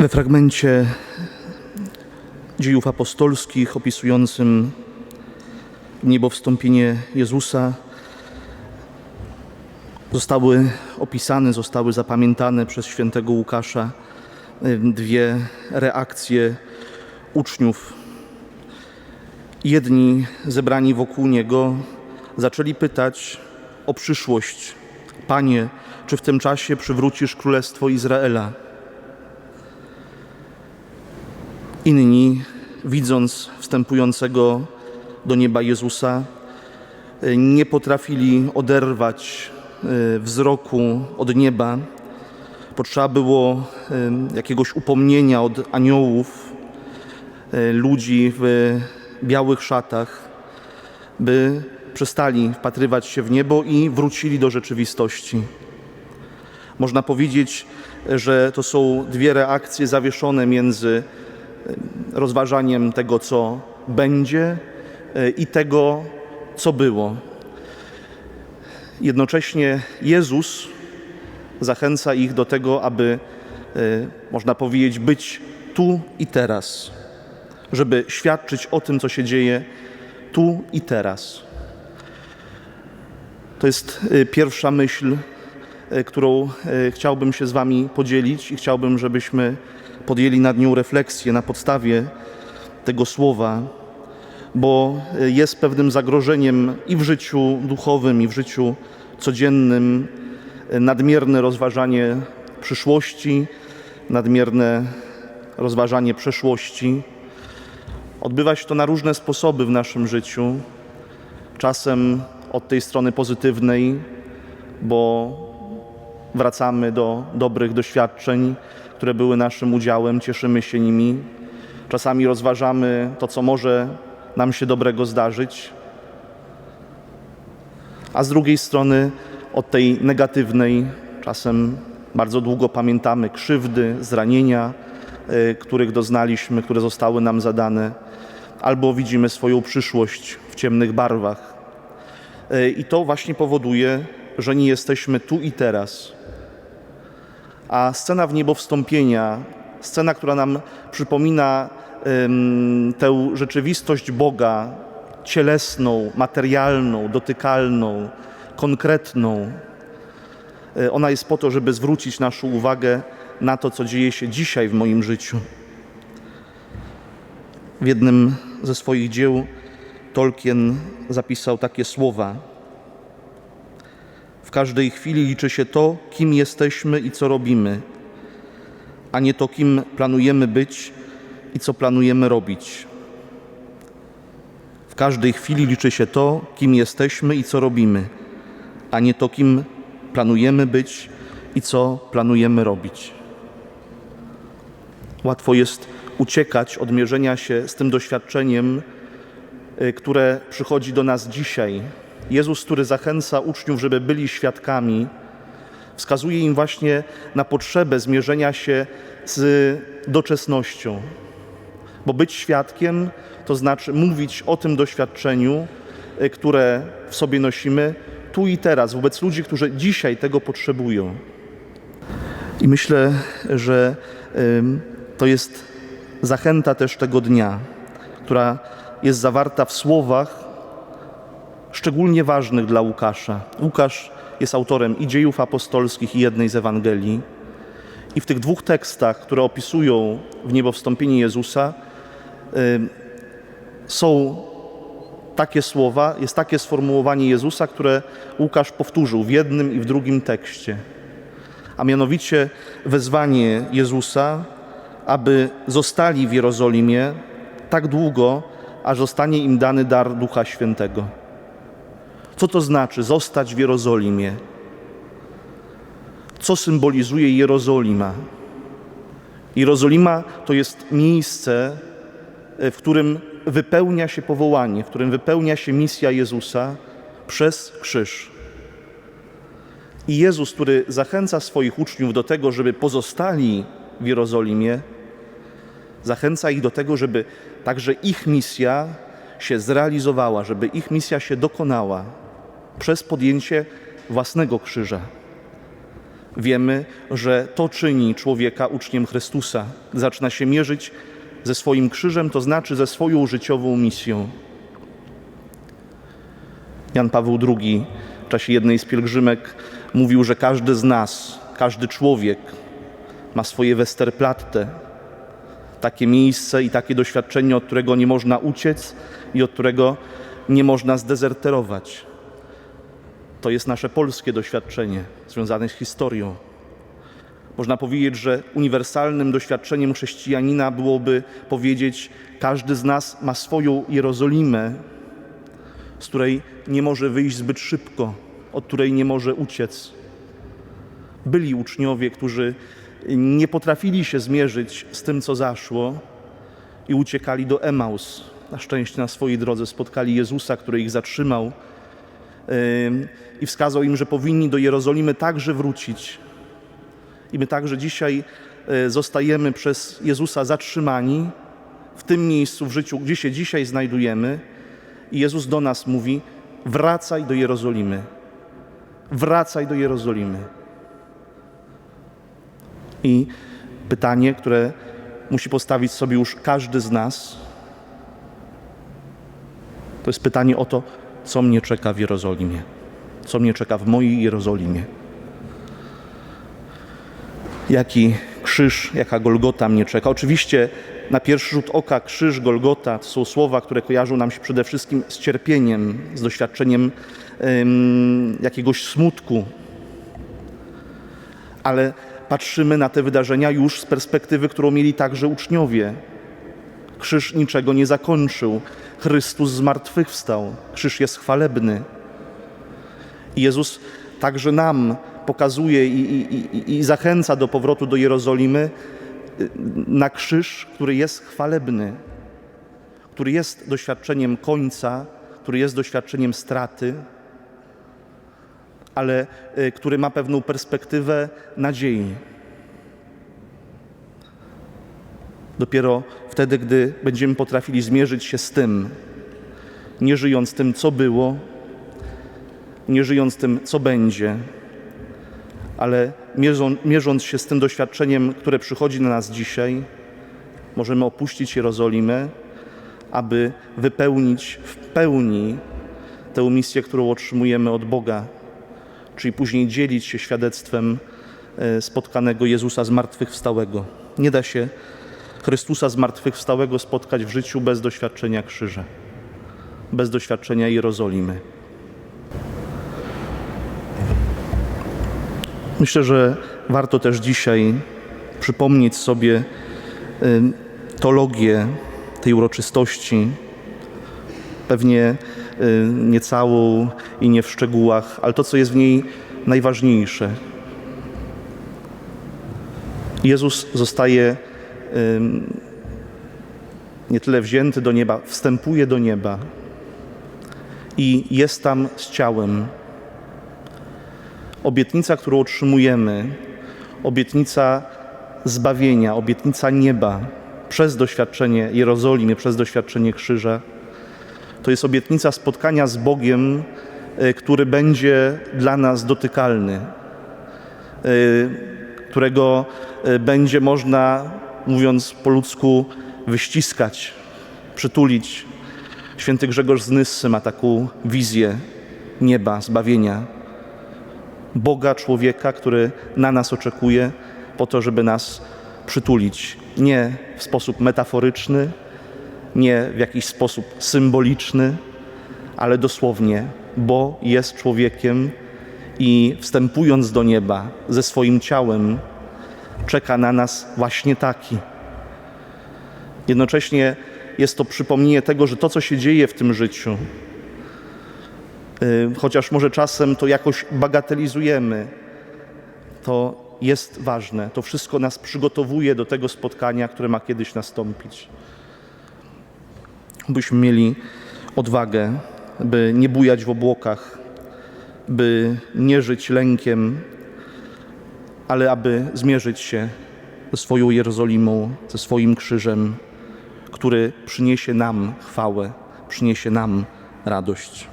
We fragmencie dziejów apostolskich opisującym niebowstąpienie Jezusa zostały opisane, zostały zapamiętane przez świętego Łukasza dwie reakcje uczniów. Jedni zebrani wokół niego zaczęli pytać o przyszłość. Panie, czy w tym czasie przywrócisz królestwo Izraela? Inni, widząc wstępującego do nieba Jezusa, y, nie potrafili oderwać y, wzroku od nieba. Potrzeba było y, jakiegoś upomnienia od aniołów, ludzi w białych szatach, by przestali wpatrywać się w niebo i wrócili do rzeczywistości. Można powiedzieć, że to są dwie reakcje zawieszone między rozważaniem tego, co będzie e, i tego, co było. Jednocześnie Jezus zachęca ich do tego, aby, e, można powiedzieć, być tu i teraz, żeby świadczyć o tym, co się dzieje tu i teraz. To jest e, pierwsza myśl, którą chciałbym się z Wami podzielić i chciałbym, żebyśmy podjęli nad nią refleksję na podstawie tego słowa, bo e, jest pewnym zagrożeniem i w życiu duchowym, i w życiu codziennym e, nadmierne rozważanie przyszłości, nadmierne rozważanie przeszłości. Odbywa się to na różne sposoby w naszym życiu. Czasem od tej strony pozytywnej, bo wracamy do dobrych doświadczeń, które były naszym udziałem, cieszymy się nimi. Czasami rozważamy to, co może nam się dobrego zdarzyć, a z drugiej strony od tej negatywnej, czasem bardzo długo pamiętamy krzywdy, zranienia, y, których doznaliśmy, które zostały nam zadane, albo widzimy swoją przyszłość w ciemnych barwach. Y, I to właśnie powoduje, że nie jesteśmy tu i teraz. A scena w niebo wstąpienia, scena, która nam przypomina ym, tę rzeczywistość Boga, cielesną, materialną, dotykalną, konkretną, y, ona jest po to, żeby zwrócić naszą uwagę na to, co dzieje się dzisiaj w moim życiu. W jednym ze swoich dzieł Tolkien zapisał takie słowa: W każdej chwili liczy się to, kim jesteśmy i co robimy, a nie to, kim planujemy być i co planujemy robić. W każdej chwili liczy się to, kim jesteśmy i co robimy, a nie to, kim planujemy być i co planujemy robić. Łatwo jest uciekać od mierzenia się z tym doświadczeniem, y, które przychodzi do nas dzisiaj. Jezus, który zachęca uczniów, żeby byli świadkami, wskazuje im właśnie na potrzebę zmierzenia się z doczesnością. Bo być świadkiem to znaczy mówić o tym doświadczeniu, y, które w sobie nosimy tu i teraz, wobec ludzi, którzy dzisiaj tego potrzebują. I myślę, że to jest zachęta też tego dnia, która jest zawarta w słowach szczególnie ważnych dla Łukasza. Łukasz jest autorem i dziejów apostolskich, i jednej z Ewangelii. I w tych dwóch tekstach, które opisują w niebo wstąpienie Jezusa, ym, są takie słowa, jest takie sformułowanie Jezusa, które Łukasz powtórzył w jednym i w drugim tekście. A mianowicie wezwanie Jezusa, aby zostali w Jerozolimie tak długo, aż zostanie im dany dar Ducha Świętego. Co to znaczy zostać w Jerozolimie? Co symbolizuje Jerozolima? Jerozolima to jest miejsce, w którym wypełnia się powołanie, w którym wypełnia się misja Jezusa przez krzyż. I Jezus, który zachęca swoich uczniów do tego, żeby pozostali w Jerozolimie, zachęca ich do tego, żeby także ich misja się zrealizowała, żeby ich misja się dokonała przez podjęcie własnego krzyża. Wiemy, że to czyni człowieka uczniem Chrystusa. Zaczyna się mierzyć ze swoim krzyżem, to znaczy ze swoją życiową misją. Jan Paweł II w czasie jednej z pielgrzymek mówił, że każdy z nas, każdy człowiek ma swoje Westerplatte, takie miejsce i takie doświadczenie, od którego nie można uciec i od którego nie można zdezerterować. To jest nasze polskie doświadczenie związane z historią. Można powiedzieć, że uniwersalnym doświadczeniem chrześcijanina byłoby powiedzieć: każdy z nas ma swoją Jerozolimę, z której nie może wyjść zbyt szybko, od której nie może uciec. Byli uczniowie, którzy nie potrafili się zmierzyć z tym, co zaszło i uciekali do Emaus. Na szczęście na swojej drodze spotkali Jezusa, który ich zatrzymał i wskazał im, że powinni do Jerozolimy także wrócić. I my także dzisiaj yy, zostajemy przez Jezusa zatrzymani w tym miejscu w życiu, gdzie się dzisiaj znajdujemy. I Jezus do nas mówi: wracaj do Jerozolimy. Wracaj do Jerozolimy. I pytanie, które musi postawić sobie już każdy z nas, to jest pytanie o to, co mnie czeka w Jerozolimie, co mnie czeka w mojej Jerozolimie. Jaki krzyż, jaka Golgota mnie czeka. Oczywiście na pierwszy rzut oka krzyż, Golgota to są słowa, które kojarzą nam się przede wszystkim z cierpieniem, z doświadczeniem jakiegoś smutku. Ale patrzymy na te wydarzenia już z perspektywy, którą mieli także uczniowie. Krzyż niczego nie zakończył. Chrystus zmartwychwstał. Krzyż jest chwalebny. I Jezus także nam pokazuje i, i, i, i zachęca do powrotu do Jerozolimy na krzyż, który jest chwalebny, który jest doświadczeniem końca, który jest doświadczeniem straty, ale y, który ma pewną perspektywę nadziei. Dopiero wtedy, gdy będziemy potrafili zmierzyć się z tym, nie żyjąc tym, co było, nie żyjąc tym, co będzie, ale mierzą, mierząc się z tym doświadczeniem, które przychodzi na nas dzisiaj, możemy opuścić Jerozolimę, aby wypełnić w pełni tę misję, którą otrzymujemy od Boga, czyli później dzielić się świadectwem e, spotkanego Jezusa zmartwychwstałego. Nie da się Chrystusa zmartwychwstałego spotkać w życiu bez doświadczenia krzyża, bez doświadczenia Jerozolimy. Myślę, że warto też dzisiaj przypomnieć sobie teologię tej uroczystości, pewnie y, nie całą i nie w szczegółach, ale to, co jest w niej najważniejsze. Jezus zostaje nie tyle wzięty do nieba, wstępuje do nieba i jest tam z ciałem. Obietnica, którą otrzymujemy, obietnica zbawienia, obietnica nieba przez doświadczenie Jerozolimy, przez doświadczenie krzyża, to jest obietnica spotkania z Bogiem, y, który będzie dla nas dotykalny, y, którego y, będzie można, mówiąc po ludzku, wyściskać, przytulić. Święty Grzegorz z Nyssy ma taką wizję nieba, zbawienia. Boga, człowieka, który na nas oczekuje po to, żeby nas przytulić. Nie w sposób metaforyczny, nie w jakiś sposób symboliczny, ale dosłownie, bo jest człowiekiem i wstępując do nieba ze swoim ciałem, czeka na nas właśnie taki. Jednocześnie jest to przypomnienie tego, że to, co się dzieje w tym życiu, y, chociaż może czasem to jakoś bagatelizujemy, to jest ważne. To wszystko nas przygotowuje do tego spotkania, które ma kiedyś nastąpić. Byśmy mieli odwagę, by nie bujać w obłokach, by nie żyć lękiem, ale aby zmierzyć się ze swoją Jerozolimą, ze swoim krzyżem, który przyniesie nam chwałę, przyniesie nam radość.